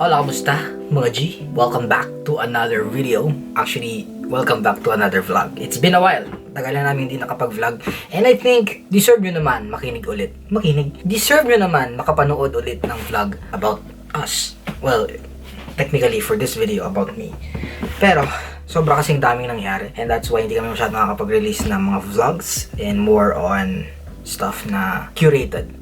Hola, kamusta mga G? Welcome back to another video. Actually, welcome back to another vlog. It's been a while. Tagal na namin hindi nakapag-vlog. And I think, deserve nyo naman makinig ulit. Makinig. Deserve nyo naman makapanood ulit ng vlog about us. Well, technically for this video about me. Pero, sobra kasing daming nangyari. And that's why hindi kami masyadong nakakapag-release ng mga vlogs and more on stuff na curated.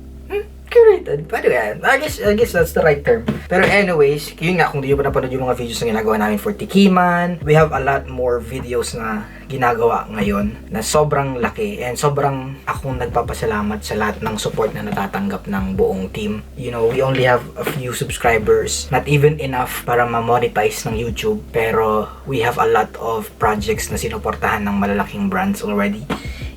Curated. Pwede yan. I guess, I guess that's the right term. Pero anyways, yun nga, kung di nyo pa napanood yung mga videos na ginagawa namin for Tikiman, we have a lot more videos na ginagawa ngayon na sobrang laki and sobrang akong nagpapasalamat sa lahat ng support na natatanggap ng buong team. You know, we only have a few subscribers, not even enough para ma-monetize ng YouTube, pero we have a lot of projects na sinuportahan ng malalaking brands already.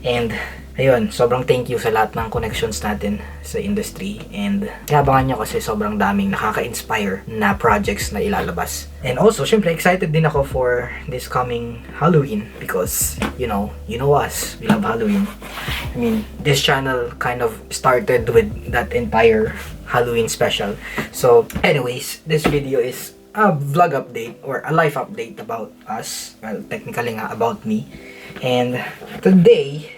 And ayun, sobrang thank you sa lahat ng connections natin sa industry and kinabangan nyo kasi sobrang daming nakaka-inspire na projects na ilalabas. And also, syempre, excited din ako for this coming Halloween because, you know, you know us, we love Halloween. I mean, this channel kind of started with that entire Halloween special. So, anyways, this video is a vlog update or a life update about us. Well, technically nga, about me. And today,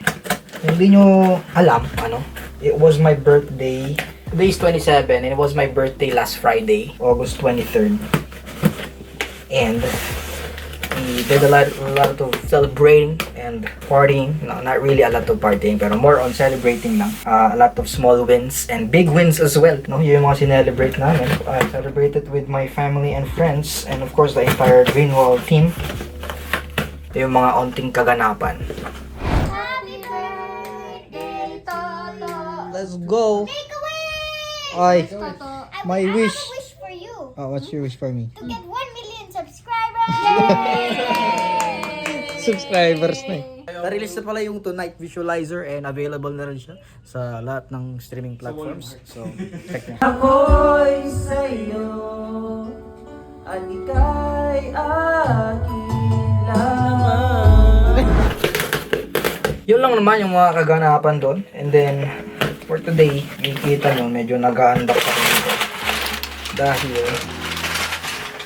hindi nyo alam, ano, it was my birthday. Today is 27 and it was my birthday last Friday, August 23rd. And we did a lot, a lot of celebrating and partying. No, not really a lot of partying, pero more on celebrating lang. Uh, a lot of small wins and big wins as well. No, yun yung mga sinelebrate namin. I celebrated with my family and friends and of course the entire Greenwall team. Ito yung mga onting kaganapan. Let's go. Make a wish! Ay. I, my I wish. have a wish for you. Oh, what's your wish for me? To get 1 million subscribers! Subscribers na eh. Na-release na pala yung Tonight Visualizer and available na rin siya sa lahat ng streaming platforms. So, check nyo. Ako'y sa'yo at ika'y akin lamang. Yun lang naman yung mga kaganapan doon. And then, for today, makikita nyo, medyo nag-undock ako dito. Dahil,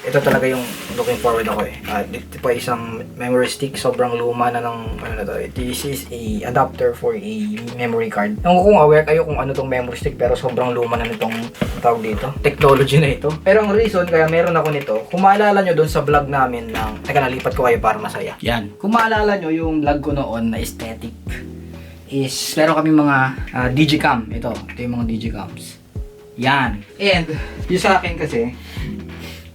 ito talaga yung looking forward ako eh. Uh, dito pa isang memory stick, sobrang luma na ng, ano na to. This is a adapter for a memory card. Ko kung aware kayo kung ano tong memory stick, pero sobrang luma na nitong ang tawag dito. Technology na ito. Pero ang reason kaya meron ako nito, kung maalala nyo doon sa vlog namin ng, teka nalipat ko kayo para masaya. Yan. Kung maalala nyo yung vlog ko noon na aesthetic, is meron kami mga ah, digicam. Ito, ito yung mga digicams. Yan. And, yung sa akin kasi,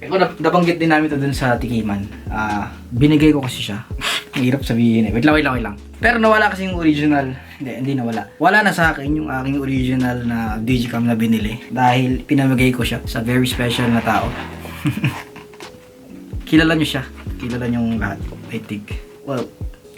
ako na, nabanggit din namin ito dun sa Tikiman. Ah, binigay ko kasi siya. Ang hirap sabihin eh. Wait lang, wait lang, wait lang. Pero nawala kasi yung original. Hindi, hindi nawala. Wala na sa akin yung aking original na digicam na binili. Dahil pinamigay ko siya sa very special na tao. kilala nyo siya. Kilala nyo yung lahat. I think. Well,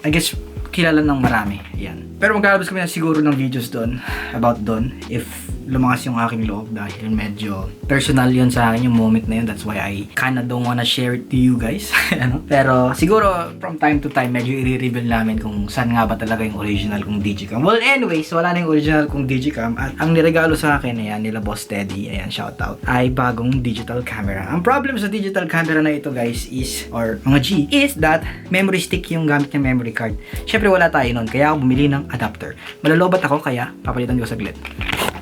I guess kilala ng marami. Yan. Pero magkalabas kami na siguro ng videos doon about doon if lumakas yung aking loob dahil medyo personal yun sa akin yung moment na yun. That's why I kinda don't wanna share it to you guys. ano? Pero siguro from time to time medyo i-reveal namin kung saan nga ba talaga yung original kong Digicam. Well anyways, wala na yung original kong Digicam at ang niregalo sa akin ayan nila Boss Teddy, ayan shout out, ay bagong digital camera. Ang problem sa digital camera na ito guys is, or mga G, is that memory stick yung gamit ng memory card. Syempre wala tayo nun, kaya ako bumili ng adapter. Malalobat ako kaya papalitan ko saglit.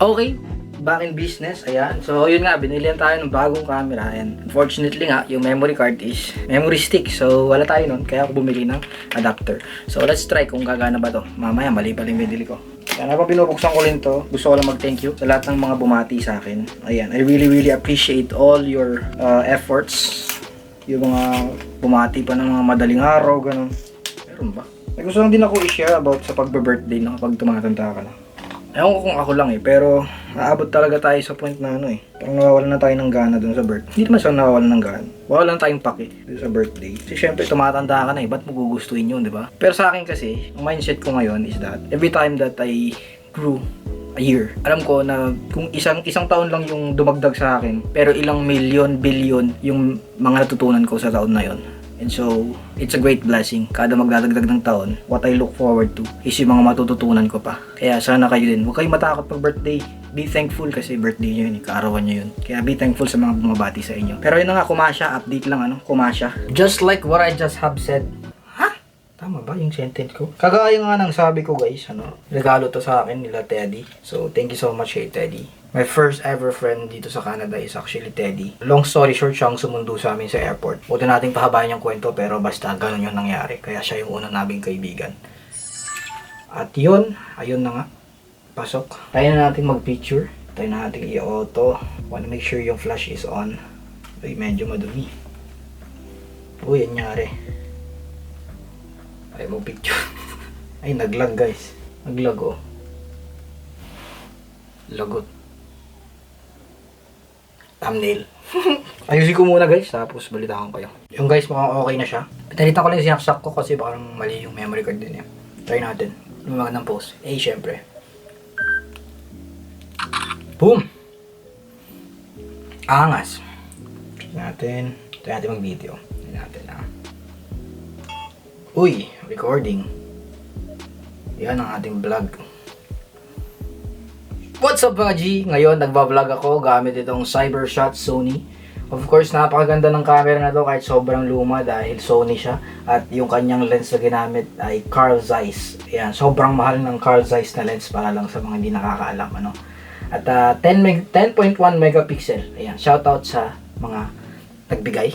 Okay, back in business. Ayan. So, yun nga, binilihan tayo ng bagong camera. And unfortunately nga, yung memory card is memory stick. So, wala tayo nun. Kaya ako bumili ng adapter. So, let's try kung gagana ba to. Mamaya, mali pa rin binili ko. Kaya habang binubuksan ko rin to, gusto ko lang mag-thank you sa lahat ng mga bumati sa akin. Ayan, I really, really appreciate all your uh, efforts. Yung mga bumati pa ng mga madaling araw, ganun. Meron ba? May gusto lang din ako i-share about sa pagbe-birthday na kapag tumatanda ka na. Ewan ko kung ako lang eh, pero naabot talaga tayo sa point na ano eh. Parang nawawalan na tayo ng gana dun sa birthday. Hindi naman sa nawawalan ng gana. Wawalan tayong pake dun sa birthday. Kasi syempre tumatanda ka na eh, ba't mo gugustuhin yun, di ba? Pero sa akin kasi, ang mindset ko ngayon is that every time that I grew a year. Alam ko na kung isang isang taon lang yung dumagdag sa akin, pero ilang milyon, bilyon yung mga natutunan ko sa taon na yon. And so, it's a great blessing. Kada magdadagdag ng taon, what I look forward to is yung mga matututunan ko pa. Kaya sana kayo din, huwag kayong matakot pag birthday. be thankful kasi birthday niyo yun, kaarawan niyo yun. Kaya be thankful sa mga bumabati sa inyo. Pero yun na nga, kumasya, update lang ano, kumasya. Just like what I just have said. Tama ba yung sentence ko? Kagaya nga ng sabi ko guys, ano, regalo to sa akin nila Teddy. So, thank you so much kay Teddy. My first ever friend dito sa Canada is actually Teddy. Long story short, siya ang sumundo sa amin sa airport. Huwag na nating pahabayan yung kwento pero basta ganun yung nangyari. Kaya siya yung unang naming kaibigan. At yun, ayun na nga. Pasok. Tayo na natin mag-picture. Tayo na natin i-auto. Wanna make sure yung flash is on. Uy, medyo madumi. Uy, ang nangyari. Ay, mo picture. Ay, naglag guys. Naglag oh. Lagot. Thumbnail. Ayusin ko muna guys, tapos balitaan ko kayo. Yung guys, mukhang okay na siya. Pinalitan ko lang yung sinaksak ko kasi parang mali yung memory card din niya. Try natin. Lumagan ng post. Eh, syempre. Boom! Angas. Check natin. Try natin mag-video. Natin ah. Uy, recording. Yan ang ating vlog. What's up mga G? Ngayon, nagbablog ako gamit itong Cybershot Sony. Of course, napakaganda ng camera na to kahit sobrang luma dahil Sony siya. At yung kanyang lens na ginamit ay Carl Zeiss. Ayan, sobrang mahal ng Carl Zeiss na lens para lang sa mga hindi nakakaalam. Ano? At ah, 10 meg 10.1 megapixel. Ayan, shoutout sa mga nagbigay.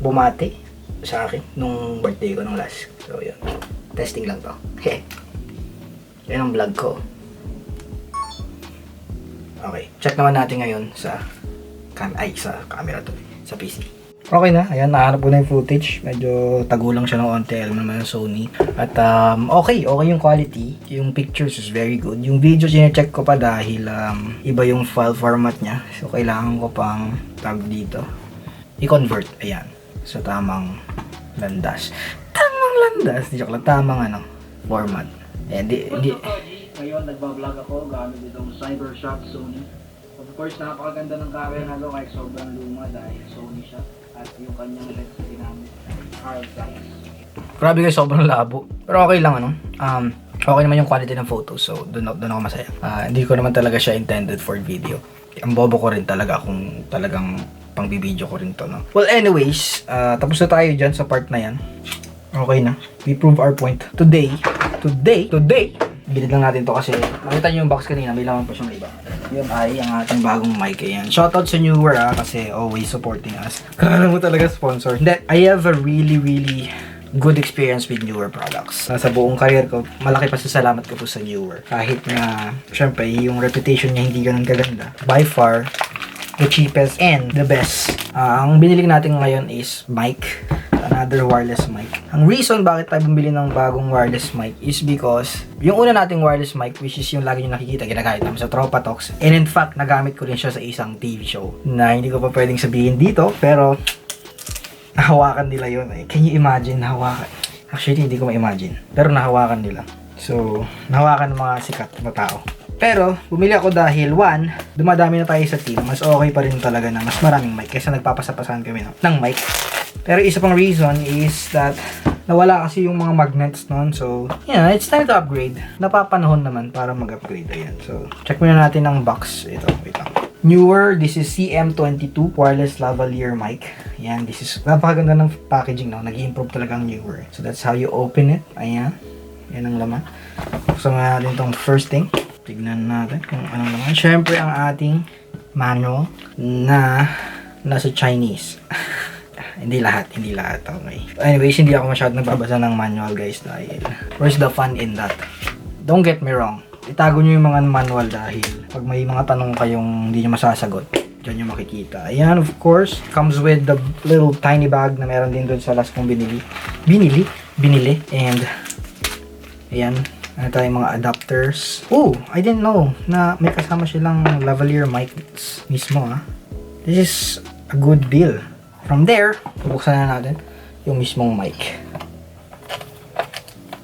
Bumati sa akin nung birthday ko nung last. So, yun. Testing lang to. Heh. Yan ang vlog ko. Okay, check naman natin ngayon sa cam ay sa camera to, sa PC. Okay na, ayan, nahanap ko na yung footage. Medyo tagulang siya ng onte, alam naman yung Sony. At um, okay, okay yung quality. Yung pictures is very good. Yung video, sinecheck ko pa dahil um, iba yung file format niya. So, kailangan ko pang tag dito. I-convert, ayan, sa tamang landas. Tamang landas? Di joke lang, tamang ano, format. Ayan, di, di, ngayon, nagbablog ako gamit itong Cybershot Sony. Of course, napakaganda ng camera na kahit sobrang luma dahil Sony siya. At yung kanyang lens na ginamit Carl Zeiss. Grabe guys, sobrang labo. Pero okay lang ano. Um, okay naman yung quality ng photos. So, doon, doon ako masaya. Ah, hindi ko naman talaga siya intended for video. Ang bobo ko rin talaga kung talagang pang video ko rin to, no? Well, anyways, ah, tapos na tayo dyan sa part na yan. Okay na. We prove our point. Today, today, today, binid lang natin to kasi nakita nyo yung box kanina, may laman pa siyang iba. Yun ay ang ating bagong mic. Ayan. Shoutout sa Newer ah, kasi always supporting us. Kala mo talaga sponsor. Hindi, I have a really, really good experience with newer products. Sa buong career ko, malaki pa sa salamat ko po sa newer. Kahit na, syempre, yung reputation niya hindi ganun kaganda. By far, the cheapest and the best. Ah, ang binili natin ngayon is mic. Another wireless mic. Ang reason bakit tayo bumili ng bagong wireless mic is because yung una nating wireless mic, which is yung lagi nyo nakikita, ginagamit namin sa Tropa Talks. And in fact, nagamit ko rin siya sa isang TV show na hindi ko pa pwedeng sabihin dito, pero nahawakan nila yun. Eh. Can you imagine nahawakan? Actually, hindi ko ma-imagine. Pero nahawakan nila. So, nahawakan ng mga sikat na tao. Pero, bumili ako dahil, one, dumadami na tayo sa team. Mas okay pa rin talaga na mas maraming mic kaysa nagpapasapasahan kami no, ng mic. Pero isa pang reason is that nawala kasi yung mga magnets noon. So, yeah, it's time to upgrade. Napapanahon naman para mag-upgrade. Ayan. So, check muna natin ang box. Ito, wait lang. Newer, this is CM22 wireless lavalier mic. Ayan, this is napakaganda ng packaging no. Nag-improve talaga ang newer. So that's how you open it. Ayan. Yan ang laman. Buksan nga natin itong first thing. Tignan natin kung anong laman. Siyempre ang ating manual na nasa Chinese. hindi lahat, hindi lahat. Okay. Anyways, hindi ako masyadong nagbabasa ng manual guys dahil where's the fun in that? Don't get me wrong. Itago nyo yung mga manual dahil pag may mga tanong kayong hindi nyo masasagot, dyan nyo makikita. Ayan, of course, comes with the little tiny bag na meron din doon sa last kong binili. Binili? Binili. And, ayan, ano tayong mga adapters. Oh, I didn't know na may kasama silang lavalier mics mismo ah. This is a good deal. From there, bubuksan na natin yung mismong mic.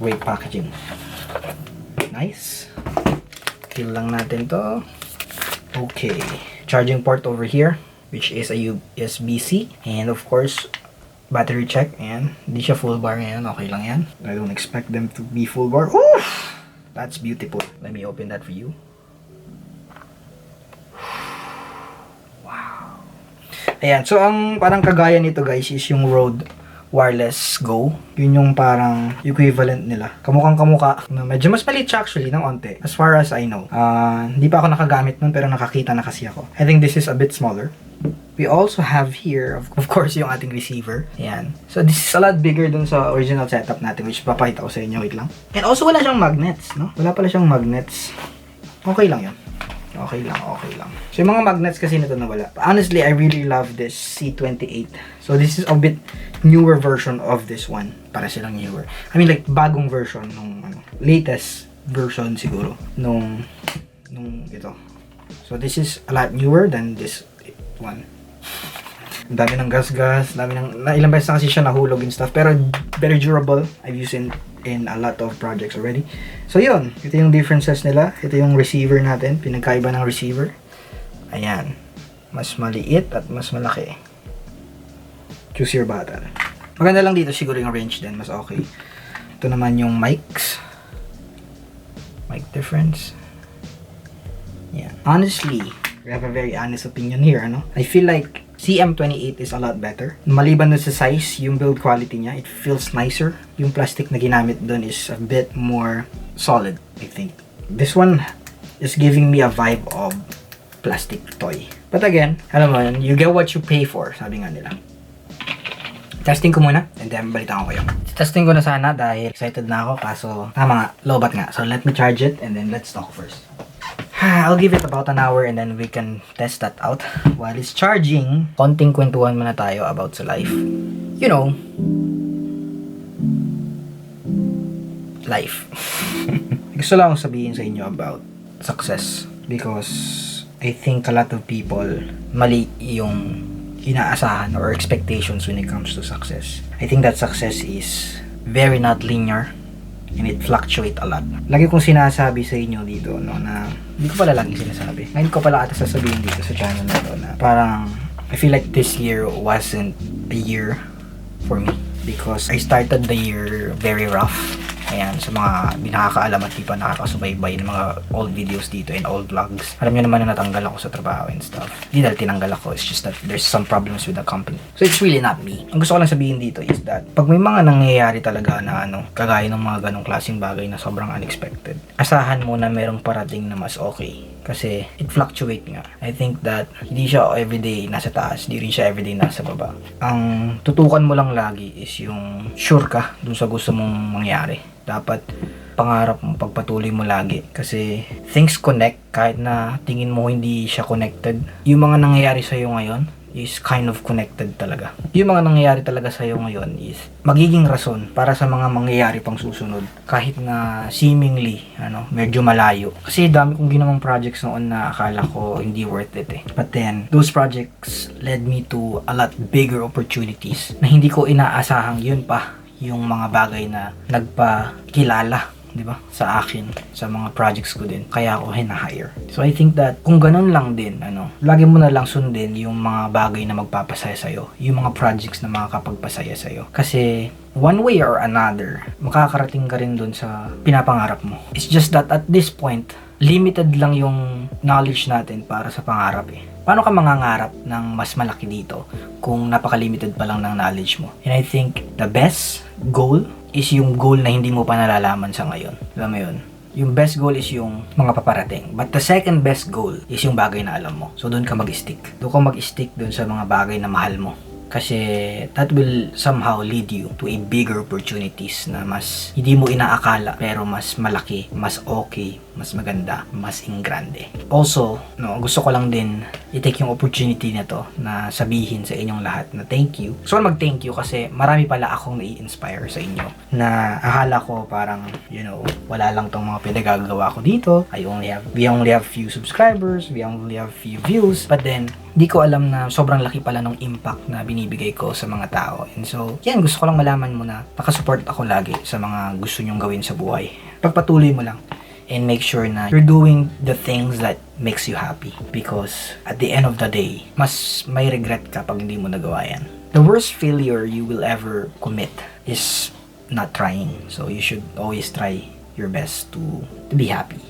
Great packaging. Nice. Kill lang natin to. Okay. Charging port over here, which is a USB-C. And of course, battery check. Ayan. Hindi siya full bar ngayon. Okay lang yan. I don't expect them to be full bar. Oof! That's beautiful. Let me open that for you. Wow. Ayan. So, ang parang kagaya nito guys is yung Rode Wireless Go. Yun yung parang equivalent nila. Kamukhang kamuka. Medyo mas maliit siya actually ng onte. As far as I know. Uh, hindi pa ako nakagamit nun pero nakakita na kasi ako. I think this is a bit smaller. We also have here, of, of course, yung ating receiver. Ayan. So, this is a lot bigger dun sa original setup natin, which papakita ko sa inyo. Wait lang. And also, wala siyang magnets, no? Wala pala siyang magnets. Okay lang yun. Okay lang, okay lang. So, yung mga magnets kasi nito nawala. Honestly, I really love this C28. So, this is a bit newer version of this one. Para silang newer. I mean, like, bagong version nung, ano, latest version siguro nung, nung ito. So, this is a lot newer than this one. Dami ng gas-gas, dami ng, na ilang beses na kasi siya nahulog and stuff, pero very durable. I've used in, in a lot of projects already. So yun, ito yung differences nila. Ito yung receiver natin, pinagkaiba ng receiver. Ayan, mas maliit at mas malaki. Choose your battle. Maganda lang dito siguro yung range din, mas okay. Ito naman yung mics. Mic difference. Yeah. Honestly, we have a very honest opinion here, ano? I feel like CM28 is a lot better. Maliban dun sa size, yung build quality niya, it feels nicer. Yung plastic na ginamit dun is a bit more solid, I think. This one is giving me a vibe of plastic toy. But again, alam mo yun, you get what you pay for, sabi nga nila. Testing ko muna, and then balitaan ko kayo. Testing ko na sana dahil excited na ako, kaso tama nga, lobat nga. So let me charge it, and then let's talk first. I'll give it about an hour and then we can test that out. While it's charging, konting kwentuhan muna tayo about sa life. You know, life. Gusto lang sabihin sa inyo about success because I think a lot of people mali yung inaasahan or expectations when it comes to success. I think that success is very not linear and it fluctuate a lot. Lagi kong sinasabi sa inyo dito no na hindi ko pala lagi sinasabi. Ngayon ko pala ata sasabihin dito sa channel na to na parang I feel like this year wasn't a year for me because I started the year very rough. Ayan, sa mga di nakakaalam at di pa nakakasubaybay ng mga old videos dito and old vlogs. Alam nyo naman na natanggal ako sa trabaho and stuff. Hindi dahil tinanggal ako, it's just that there's some problems with the company. So it's really not me. Ang gusto ko lang sabihin dito is that pag may mga nangyayari talaga na ano, kagaya ng mga ganong klaseng bagay na sobrang unexpected, asahan mo na merong parating na mas okay. Kasi it fluctuate nga. I think that hindi siya everyday nasa taas, hindi rin siya everyday nasa baba. Ang tutukan mo lang lagi is yung sure ka dun sa gusto mong mangyari. Dapat pangarap mo, pagpatuloy mo lagi. Kasi things connect kahit na tingin mo hindi siya connected. Yung mga nangyayari sa'yo ngayon is kind of connected talaga. Yung mga nangyayari talaga sa'yo ngayon is magiging rason para sa mga mangyayari pang susunod. Kahit na seemingly, ano, medyo malayo. Kasi dami kong ginawang projects noon na akala ko hindi worth it eh. But then, those projects led me to a lot bigger opportunities na hindi ko inaasahang yun pa yung mga bagay na nagpakilala 'di ba? Sa akin sa mga projects ko din. Kaya ako hina-hire. So I think that kung ganun lang din ano lagi mo na lang sundin yung mga bagay na magpapasaya sa yung mga projects na makakapagpasaya sa kasi one way or another makakarating ka rin dun sa pinapangarap mo. It's just that at this point limited lang yung knowledge natin para sa pangarap eh. Paano ka mangangarap ng mas malaki dito kung napaka-limited pa lang ng knowledge mo? And I think the best goal is yung goal na hindi mo pa nalalaman sa ngayon. Alam mo yun? Yung best goal is yung mga paparating. But the second best goal is yung bagay na alam mo. So, doon ka mag-stick. Doon ka mag-stick doon sa mga bagay na mahal mo. Kasi that will somehow lead you to a bigger opportunities na mas hindi mo inaakala pero mas malaki, mas okay, mas maganda, mas ingrande. Also, no, gusto ko lang din i-take yung opportunity na to na sabihin sa inyong lahat na thank you. So, mag-thank you kasi marami pala akong nai-inspire sa inyo na akala ko parang, you know, wala lang tong mga pinagagawa ko dito. I only have, we only have few subscribers, we only have few views. But then, di ko alam na sobrang laki pala ng impact na binibigay ko sa mga tao. And so, yan, gusto ko lang malaman mo na nakasupport ako lagi sa mga gusto nyong gawin sa buhay. Pagpatuloy mo lang and make sure na you're doing the things that makes you happy. Because at the end of the day, mas may regret ka pag hindi mo nagawa yan. The worst failure you will ever commit is not trying. So you should always try your best to, to be happy.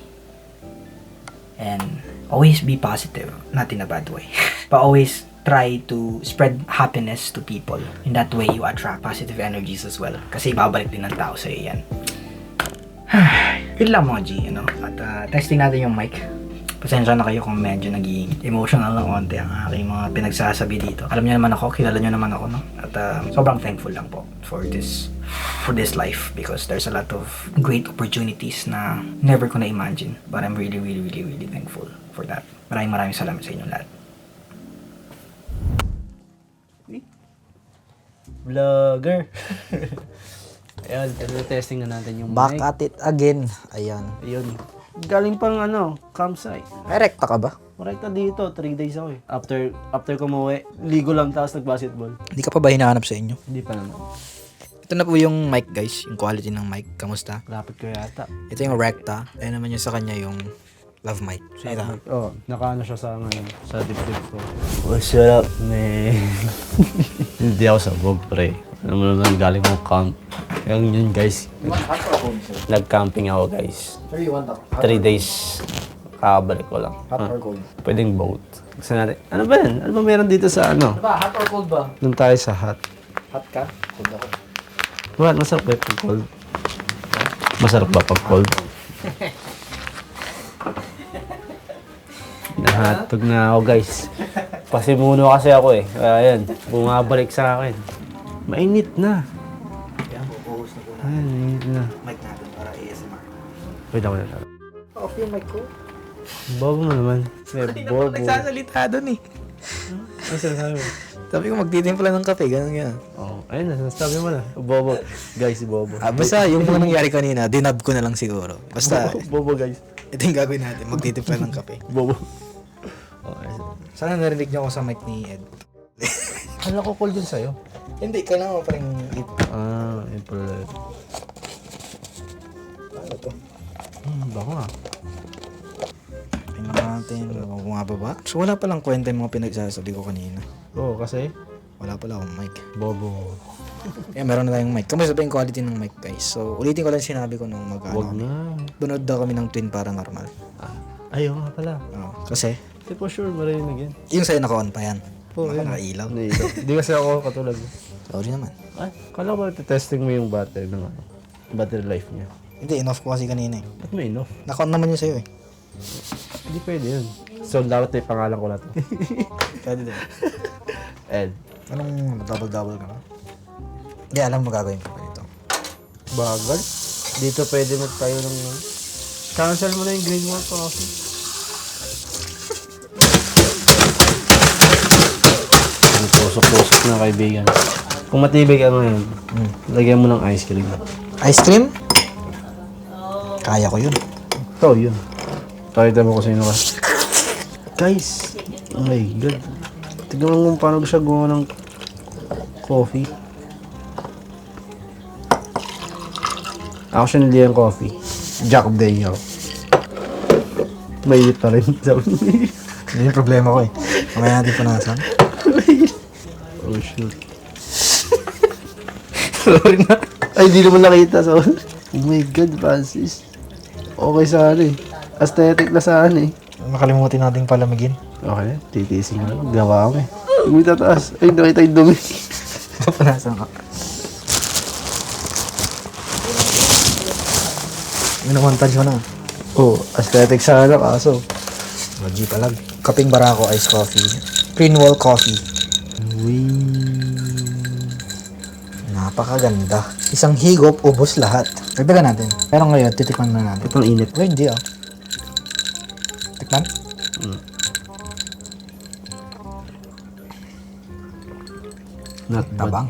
And always be positive, not in a bad way. but always try to spread happiness to people. In that way, you attract positive energies as well. Kasi babalik din ng tao sa yan. Yun lang mga G, you know. At ah, testing natin yung mic. Pasensya na kayo kung medyo naging emotional ng konti ang aking mga pinagsasabi dito. Alam niyo naman ako, kilala niyo naman ako, no? At ah, sobrang thankful lang po for this for this life because there's a lot of great opportunities na never ko na imagine. But I'm really, really, really, really thankful for that. Maraming maraming salamat sa inyo lahat. Vlogger. Ayan, testing na natin yung Back mic. at it again. Ayan. Ayun. Galing pang ano, campsite. May rekta ka ba? Marekta dito, 3 days ako eh. After, after ko umuwi, ligo lang tapos nag-basketball. Hindi ka pa ba hinahanap sa inyo? Hindi pa naman. Ito na po yung mic guys, yung quality ng mic. Kamusta? Lapit ko yata. Ito yung recta. Ayun naman yung sa kanya yung love mic. Ito. Oo, oh, nakaano siya sa ngayon, sa dip-dip ko. What's up, man? Hindi ako sabog, pre. Mo naman, galing kong camp. Kaya yun, guys. Nag-camping ako, guys. Sir, you want Three days. Kakabalik ko lang. Ah, cold? pwedeng boat. Gusto natin. Ano ba yan? Ano ba meron dito sa ano? Ba, hot or cold ba? Doon tayo sa hot. Hot ka? Cold ako. What? Masarap ba pag cold? Masarap ba pag cold? Nahatog na ako guys. Pasimuno kasi ako eh. Kaya yan, bumabalik sa akin. Mainit na. Yan, bubuhos na po na Ay, mainit na. mic natin para ASMR. Wait ako na. Off yung mic ko. Bobo mo naman. May bobo. Nagsasalita doon eh. Ano sinasabi mo? Sabi ko magtitimpla ng kape, ganun yan. Oh, ayun na, sinasabi mo na. Bobo. Guys, bobo. Ah, basta yung mga nangyari kanina, dinab ko na lang siguro. Basta, bobo guys. ito yung gagawin natin, magtitimpla ng kape. Bobo. Oh, ayun. Sana narinig niyo ako sa mic ni Ed. Kala ko call din sa'yo. Hindi, kailangan mo pa rin it. Ah, yun pala. Ano to? Hmm, baka. Tingnan natin, bumababa. So wala palang kwenta yung mga pinagsasabi ko kanina. Oo, kasi Wala pala akong mic. bobo. Kaya meron na tayong mic. Kamusta ba yung quality ng mic guys? So ulitin ko lang sinabi ko nung mag Wag ano, na. Bunod daw kami ng twin paranormal. Ah, ayaw nga pala. Oo. kasi, Hindi po sure marinig yan. yung sa'yo naka-on pa yan. Oo, Naka- yan. Nakailaw. Hindi kasi ako katulad mo. Sorry naman. Ay, kala ko ba testing mo yung battery ng ano? Battery life niya. Hindi, in-off ko kasi kanina eh. Ba't may enough? Naka-on naman yun sa'yo eh. Hindi pwede yun. So, dapat may pangalan ko na to. Pwede din. Ed. Anong double-double ka ba? Hindi, alam mo gagawin ko pa nito. Bagal. Dito pwede magtayo ng... Cancel mo na yung green wall coffee. Ang tusok-tusok na kaibigan. Kung matibig ka ngayon, lagyan mo ng ice cream. Ice cream? Kaya ko yun. Ito, yun. Pakita mo kung sino ka. Guys! Oh my God. Tignan mo kung paano siya gumawa ng coffee. Ako siya yung coffee. Jack Daniel. Mainit pa rin. Yun yung problema ko eh. Mamaya natin punasan. Oh shoot. Sorry na. Ay, di naman nakita. So, oh my God, Francis. Okay sa ano eh. Aesthetic na sa ano eh. Makalimutin nating palamigin. Okay, titiising ko lang. Gawa ko eh. Umi tataas. Ay, nakita yung dumi. Punasan ka. Minamontage mo na. oh, aesthetic sana kaso. Mag palag. Kaping barako ice coffee. Green wall coffee. Napakaganda. Isang higop, ubos lahat. Dagdagan natin. Pero ngayon, titikman na natin. Ito ang init. Wait, hindi ah. Tikman? Not bad. Tabang.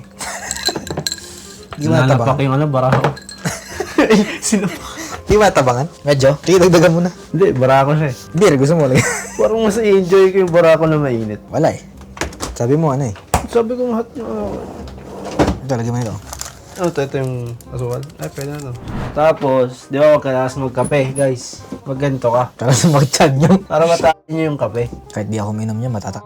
Di ba tabangan? yung ano, barako. Sino? Di ba tabangan? Medyo. Sige, dagdagan mo na. Hindi, barako siya eh. Hindi, gusto mo lang. Parang mas i-enjoy ko yung barako na mainit. Wala eh. Sabi mo ano eh. Sabi ko yung ako. Ito, lagyan mo ito. Ano to? Ito yung asukal? Ay, pwede na to. Tapos, di ba kailangan magkape, guys? Magganto ka. Para sa mag-chan nyo. Para mataan nyo yung kape. Kahit di ako minom niya, matatak.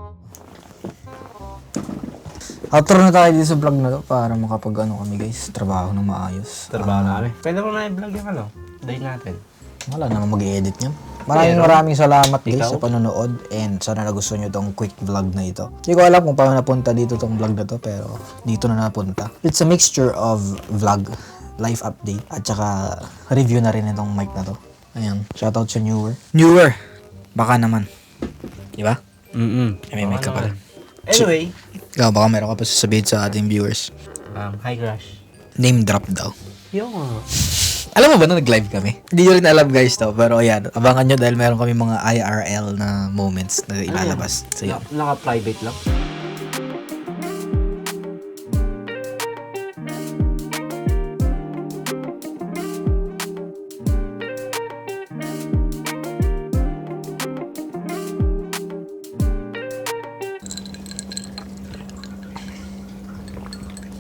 Outro na tayo dito sa vlog na to para makapag ano kami guys, trabaho ng maayos. Trabaho namin. Pwede ko na i-vlog yung ano. Day natin. Wala naman mag-edit niyan. Maraming Pero, maraming salamat guys ikaw? sa panonood and sana nagustuhan nyo tong quick vlog na ito. Hindi ko alam kung paano napunta dito tong vlog na to pero dito na napunta. It's a mixture of vlog, life update at saka review na rin itong mic na to. Ayan, shoutout sa newer. Newer! Baka naman. Di ba? Mm-mm. May mic ka pala. Anyway, Ikaw, baka meron ka pa sasabihin sa ating viewers. um, hi Crush. Name drop daw. Yung. Alam mo ba na nag-live kami? Hindi nyo rin alam guys to, pero ayan, abangan nyo dahil meron kami mga IRL na moments na ilalabas. So yun. Naka-private lang.